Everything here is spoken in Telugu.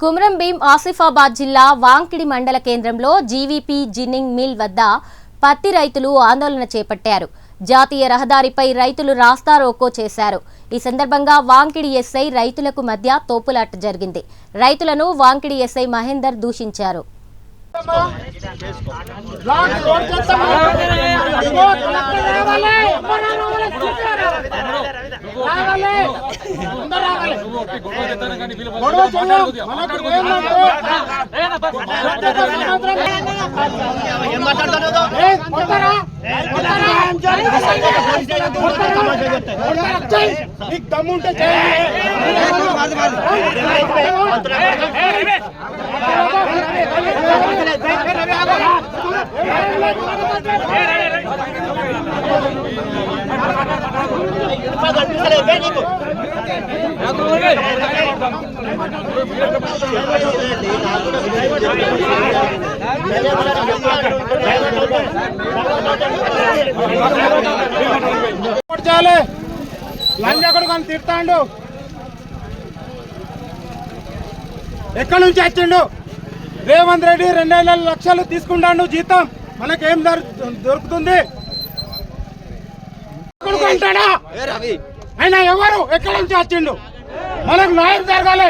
కుమ్రం భీం ఆసిఫాబాద్ జిల్లా వాంకిడి మండల కేంద్రంలో జీవీపీ జిన్నింగ్ మిల్ వద్ద పత్తి రైతులు ఆందోళన చేపట్టారు జాతీయ రహదారిపై రైతులు రాస్తారోకో చేశారు ఈ సందర్భంగా వాంకిడి ఎస్ఐ రైతులకు మధ్య తోపులాట జరిగింది రైతులను వాంకిడి ఎస్ఐ మహేందర్ దూషించారు నీకు దమ్ముంటే చేయాలి లంజా కొడుకు అని తిడతాండు. ఎక్కడి నుంచి వచ్చిండు? రేవంత్ రెడ్డి రెండేళ్ళ లక్షలు తీసుకుంటాడు జీతం. మనకేం దొరుకుతుంది? అంటాడా? ఆయన ఎవరు ఎక్కడి నుంచి వచ్చిండు? మనకు న్యాయం జరగాలి.